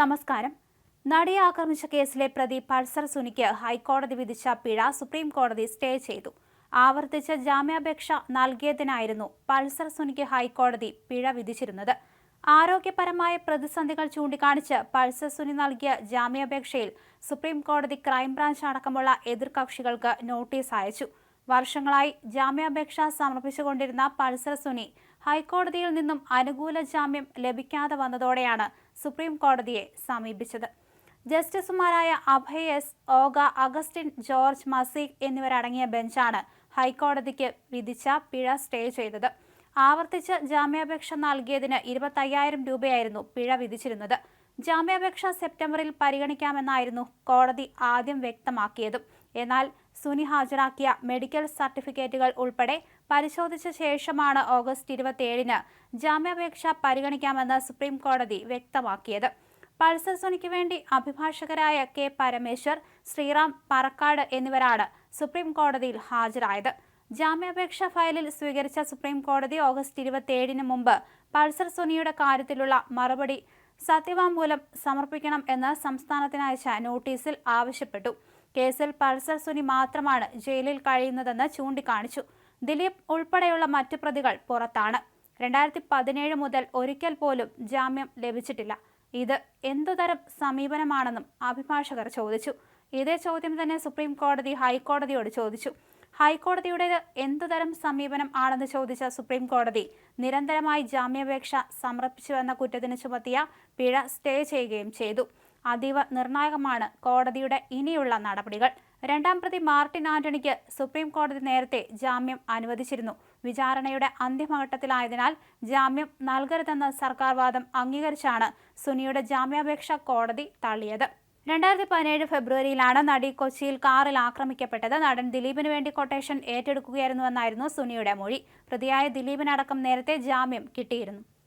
നമസ്കാരം. നടിയെ ആക്രമിച്ച കേസിലെ പ്രതി പൾസർ സുനിക്ക് ഹൈക്കോടതി വിധിച്ച പിഴ സുപ്രീം കോടതി സ്റ്റേ ചെയ്തു. ആവർത്തിച്ച ജാമ്യാപേക്ഷ നൽകിയതിനായിരുന്നു പൾസർ സുനിക്ക് ഹൈക്കോടതി പിഴ വിധിച്ചിരുന്നത്. ആരോഗ്യപരമായ പ്രതിസന്ധികൾ ചൂണ്ടിക്കാണിച്ച് പൾസർ സുനി നൽകിയ ജാമ്യാപേക്ഷയിൽ സുപ്രീം കോടതി ക്രൈംബ്രാഞ്ച് അടക്കമുള്ള എതിർകക്ഷികൾക്ക് നോട്ടീസ് അയച്ചു. വർഷങ്ങളായി ജാമ്യാപേക്ഷ സമർപ്പിച്ചുകൊണ്ടിരുന്ന പൾസർ സുനി ഹൈക്കോടതിയിൽ നിന്നും അനുകൂല ജാമ്യം ലഭിക്കാതെ വന്നതോടെയാണ് സുപ്രീം കോടതിയെ സമീപിച്ചത്. ജസ്റ്റിസുമാരായ Abhay S Oka Augustine George Masih എന്നിവരടങ്ങിയ ബെഞ്ചാണ് ഹൈക്കോടതിക്ക് വിധിച്ച പിഴ സ്റ്റേ ചെയ്തത്. ആവർത്തിച്ച് ജാമ്യാപേക്ഷ നൽകിയതിന് ഇരുപത്തയ്യായിരം രൂപയായിരുന്നു പിഴ വിധിച്ചിരുന്നത്. ജാമ്യാപേക്ഷ സെപ്റ്റംബറിൽ പരിഗണിക്കാമെന്നായിരുന്നു കോടതി ആദ്യം വ്യക്തമാക്കിയതും. എന്നാൽ സുനി ഹാജരാക്കിയ മെഡിക്കൽ സർട്ടിഫിക്കറ്റുകൾ ഉൾപ്പെടെ പരിശോധിച്ച ശേഷമാണ് ഓഗസ്റ്റ് ഇരുപത്തിയേഴിന് ജാമ്യാപേക്ഷ പരിഗണിക്കാമെന്ന് സുപ്രീം കോടതി വ്യക്തമാക്കിയത്. പൾസർ സുനിക്ക് വേണ്ടി അഭിഭാഷകരായ കെ പരമേശ്വർ ശ്രീറാം പറക്കാട് എന്നിവരാണ് സുപ്രീം കോടതിയിൽ ഹാജരായത്. ജാമ്യാപേക്ഷ ഫയലിൽ സ്വീകരിച്ച സുപ്രീം കോടതി ഓഗസ്റ്റ് ഇരുപത്തിയേഴിന് മുമ്പ് പൾസർ സുനിയുടെ കാര്യത്തിലുള്ള മറുപടി സത്യവാങ്മൂലം സമർപ്പിക്കണം എന്ന് സംസ്ഥാനത്തിനയച്ച നോട്ടീസിൽ ആവശ്യപ്പെട്ടു. കേസിൽ പൾസർ സുനി മാത്രമാണ് ജയിലിൽ കഴിയുന്നതെന്ന് ചൂണ്ടിക്കാണിച്ചു. ദിലീപ് ഉൾപ്പെടെയുള്ള മറ്റു പ്രതികൾ പുറത്താണ്. രണ്ടായിരത്തി പതിനേഴ് മുതൽ ഒരിക്കൽ പോലും ജാമ്യം ലഭിച്ചിട്ടില്ല. ഇത് എന്തുതരം സമീപനമാണെന്നും അഭിഭാഷകർ ചോദിച്ചു. ഇതേ ചോദ്യം തന്നെ സുപ്രീം കോടതി ഹൈക്കോടതിയോട് ചോദിച്ചു. ഹൈക്കോടതിയുടേത് എന്തുതരം സമീപനം ആണെന്ന് ചോദിച്ച സുപ്രീം കോടതി നിരന്തരമായി ജാമ്യാപേക്ഷ സമർപ്പിച്ചുവെന്ന കുറ്റത്തിന് ചുമത്തിയ പിഴ സ്റ്റേ ചെയ്യുകയും ചെയ്തു. അതീവ നിർണായകമാണ് കോടതിയുടെ ഇനിയുള്ള നടപടികൾ. രണ്ടാം പ്രതി മാർട്ടിൻ ആന്റണിക്ക് സുപ്രീം കോടതി നേരത്തെ ജാമ്യം അനുവദിച്ചിരുന്നു. വിചാരണയുടെ അന്തിമഘട്ടത്തിലായതിനാൽ ജാമ്യം നൽകരുതെന്ന സർക്കാർ വാദം അംഗീകരിച്ചാണ് സുനിയുടെ ജാമ്യാപേക്ഷ കോടതി തള്ളിയത്. രണ്ടായിരത്തി പതിനേഴ് ഫെബ്രുവരിയിലാണ് നടി കൊച്ചിയിൽ കാറിൽ ആക്രമിക്കപ്പെട്ടത്. നടൻ ദിലീപിന് വേണ്ടി കൊട്ടേഷൻ ഏറ്റെടുക്കുകയായിരുന്നുവെന്നായിരുന്നു സുനിയുടെ മൊഴി. പ്രതിയായ ദിലീപിനടക്കം നേരത്തെ ജാമ്യം കിട്ടിയിരുന്നു.